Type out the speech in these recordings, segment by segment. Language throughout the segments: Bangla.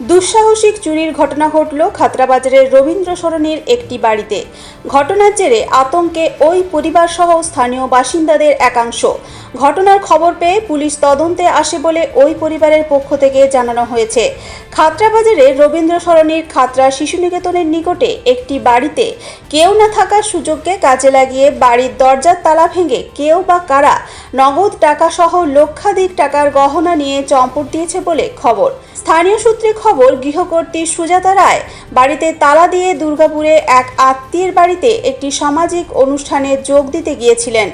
দুঃসাহসিক চুরির ঘটনা ঘটল খাতড়াবাজারের রবীন্দ্র সরণির একটি বাড়িতে। ঘটনার জেরে আতঙ্কে ওই পরিবারসহ স্থানীয় বাসিন্দাদের একাংশ। ঘটনার খবর পেয়ে পুলিশ তদন্তে আসে বলে ওই পরিবারের পক্ষ থেকে জানানো হয়েছে। খাতড়াবাজারের রবীন্দ্র সরণির খাতড়া শিশু নিকেতনের নিকটে একটি বাড়িতে কেউ না থাকার সুযোগকে কাজে লাগিয়ে বাড়ির দরজার তালা ভেঙে কেউ বা কারা নগদ টাকা সহ লক্ষাধিক টাকার গহনা নিয়ে চম্পট দিয়েছে বলে খবর। স্থানীয় সূত্রে খবর, গৃহকর্ত্রী সুজাতা রায় বাড়িতে তালা দিয়ে দুর্গাপুরে এক আত্মীয়ের বাড়িতে একটি সামাজিক অনুষ্ঠানে যোগ দিতে গিয়েছিলেন।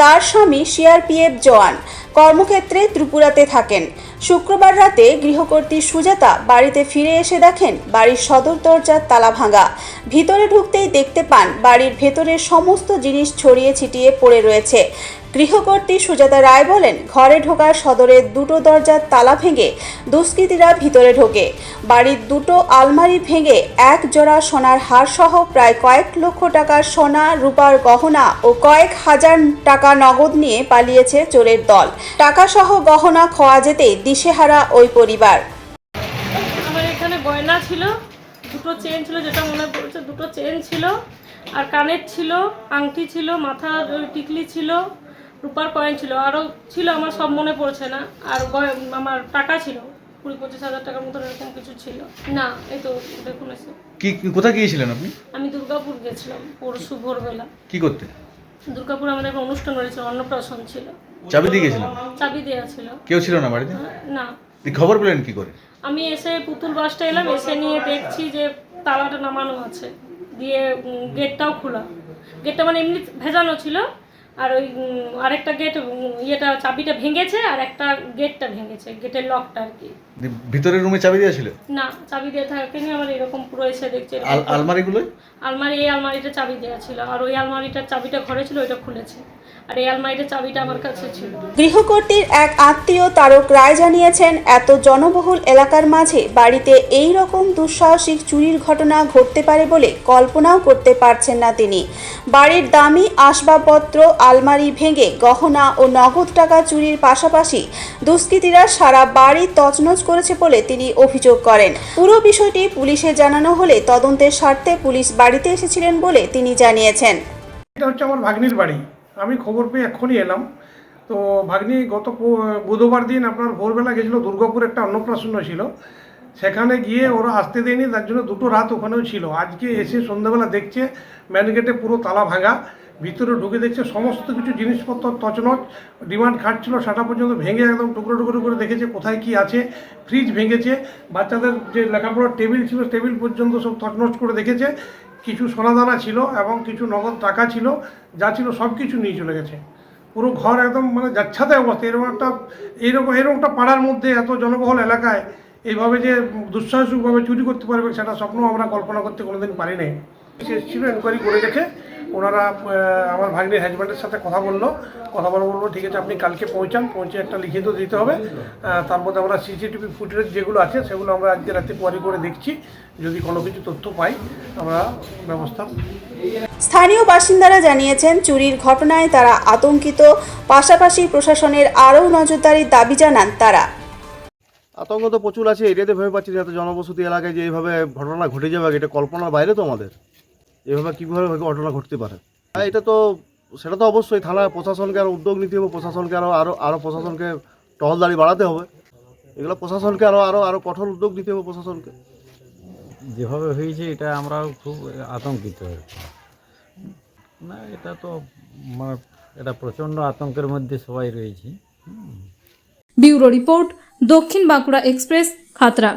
তার স্বামী সিআরপিএফ জওয়ান। কর্মক্ষেত্রে ত্রিপুরাতে থাকেন। শুক্রবার রাতে গৃহকর্ত্রী সুজাতা বাড়িতে ফিরে এসে দেখেন বাড়ির সদর দরজার তালা ভাঙা। ভিতরে ঢুকতেই দেখতে পান বাড়ির ভেতরের সমস্ত জিনিস ছড়িয়ে ছিটিয়ে পড়ে রয়েছে। গৃহকর্ত্রী সুজাতা রায় বলেন, ঘরে ঢোকার সদরের দুটো দরজার তালা ভেঙে দুষ্কৃতীরা ভিতরে ঢোকে। বাড়ির দুটো আলমারি ভেঙে এক জোড়া সোনার হার সহ প্রায় কয়েক লক্ষ টাকার সোনা, রূপার গহনা ও কয়েক হাজার টাকা নগদ নিয়ে পালিয়েছে চোরের দল। টাকা সহ গহনা খোয়া যেতেই দিশেহারা ওই পরিবার। আমার এখানে গয়না ছিল, দুটো চেন ছিল, যেটা মনে পড়ছে, দুটো চেন ছিল, আর কানের ছিল, আংটি ছিল ওই টিকলি ছিল রূপার কয়েন ছিল আরও ছিল আমার সব মনে পড়ছে না। আর আমার টাকা ছিল কুড়ি পঁচিশ হাজার টাকার মতো এরকম কিছু ছিল। না এই তো দেখুন এসে। কি কোথায় গিয়েছিলেন আপনি? আমি দুর্গাপুর গেছিলাম পরশু ভোরবেলা। কি করতে? দুর্গাপুর আমাদের একটা অনুষ্ঠান হয়েছিল অন্নপ্রাশন ছিল। চাবি দিয়ে গেছিলেন? চাবি দেওয়া ছিল। কেউ ছিল না বাড়িতে? না। খবর পেলেন কি করে? আমি এসে পুতুল বাসটা এলাম এসে নিয়ে দেখছি যে তালাটা নামানো আছে। দিয়ে গেটটাও খোলা। গেটটা মানে এমনি ভেজানো ছিল আর ওই আরেকটা গেট ইয়েটা চাবিটা ভেঙেছে আর একটা গেটটা ভেঙেছে গেটের লকটা আর কি। ভিতরের রুমে চাবি দেওয়া ছিল না চাবি দিয়ে থাকেনি আমার এরকম পুরো এসে দেখছে আলমারিগুলো আলমারি এই আলমারিটা চাবি দেওয়া ছিল আর ওই আলমারিটার চাবিটা ঘরে ছিল ওইটা খুলেছে। আর এই আলমারিটার চাবিটা আমার কাছে ছিল। গৃহকর্ত্রীর এক আত্মীয় তারক রায় জানিয়েছেন এত জনবহুল এলাকার মাঝে বাড়িতে এই রকম দুঃসাহসিক চুরির ঘটনা ঘটতে পারে বলে কল্পনাও করতে পারছেন না তিনি। বাড়ির দামি আসবাবপত্র আলমারি ভেঙে গহনা ও নগদ টাকা চুরির পাশাপাশি দুষ্কৃতীরা সারা বাড়ি তছনছ করেছে বলে তিনি অভিযোগ করেন। পুরো বিষয়টি পুলিশে জানানো হলে তদন্তের স্বার্থে পুলিশ বাড়িতে এসেছিলেন বলে তিনি জানিয়েছেন। এটা হচ্ছে আমার ভাগ্নির বাড়ি। আমি খবর পেয়ে এক্ষুনি এলাম। তো ভাগ্নি গত বুধবার দিন আপনার ভোরবেলা গেছিল, দুর্গাপুর একটা অন্নপ্রাশন ছিল। সেখানে গিয়ে ওরা আসতে দেয়নি, তার জন্য দুটো রাত ওখানেও ছিল। আজকে এসে সন্ধ্যাবেলা দেখছে ম্যান গেটে পুরো তালা ভাঙা, ভিতরে ঢুকে দেখছে সমস্ত কিছু জিনিসপত্র তছনছ ডিমান্ড খাটছিল সেটা পর্যন্ত ভেঙে একদম টুকরো টুকরো করে দেখেছে কোথায় কি আছে। ফ্রিজ ভেঙেছে, বাচ্চাদের যে লেখাপড়ার টেবিল ছিল টেবিল পর্যন্ত সব তছনছ করে দেখেছে। কিছু সোনাদানা ছিল এবং কিছু নগদ টাকা ছিল, যা ছিল সব কিছু নিয়ে চলে গেছে। পুরো ঘর একদম মানে যাচ্ছাতে অবস্থা। এরকম একটা এইরকম এরকম একটা পাড়ার মধ্যে এত জনবহুল এলাকায় এইভাবে যে দুঃসাহসিকভাবে চুরি করতে পারবে, সেটা স্বপ্ন আমরা কল্পনা করতে কোনোদিন পারি নাই সে ছিল এনকোয়ারি করে গেছে। ওনারা আমার ভাগ্নির হাজব্যান্ডের সাথে কথা বলল। কথা বলে বলল ঠিক আছে আপনি কালকে পৌঁছান পৌঁছে একটা লিখিত দিতে হবে। তার মধ্যে আমরা সিসিটিভি ফুটেজ যেগুলো আছে সেগুলো আমরা আজকে রাতে কোয়ারি করে দেখছি। যদি কোনো কিছু তথ্য পাই আমরা ব্যবস্থা স্থানীয় বাসিন্দারা জানিয়েছেন চুরির ঘটনায় তারা আতঙ্কিত। পাশাপাশি প্রশাসনের আরও নজরদারির দাবি জানান তারা। আতঙ্ক তো প্রচুর আছে এরিয়াতে ভেবে পাচ্ছি এত জনবসতি এলাকায় যে এইভাবে ঘটনা ঘটে যাবে এটা কল্পনার বাইরে তো আমাদের। এভাবে কীভাবে ঘটনা ঘটতে পারে? হ্যাঁ এটা তো সেটা তো অবশ্যই থানা প্রশাসনকে আরও উদ্যোগ নিতে হবে প্রশাসনকে আরও আরও আরও প্রশাসনকে টহলদারি বাড়াতে হবে। এগুলো প্রশাসনকে আরও আরও আরও কঠোর উদ্যোগ নিতে হবে প্রশাসনকে। যেভাবে হয়েছে এটা আমরাও খুব আতঙ্কিত। হয়েছি না এটা তো মানে এটা প্রচণ্ড আতঙ্কের মধ্যে সবাই রয়েছে। ব্যুরো রিপোর্ট দক্ষিণ বাঁকুড়া এক্সপ্রেস খাতড়া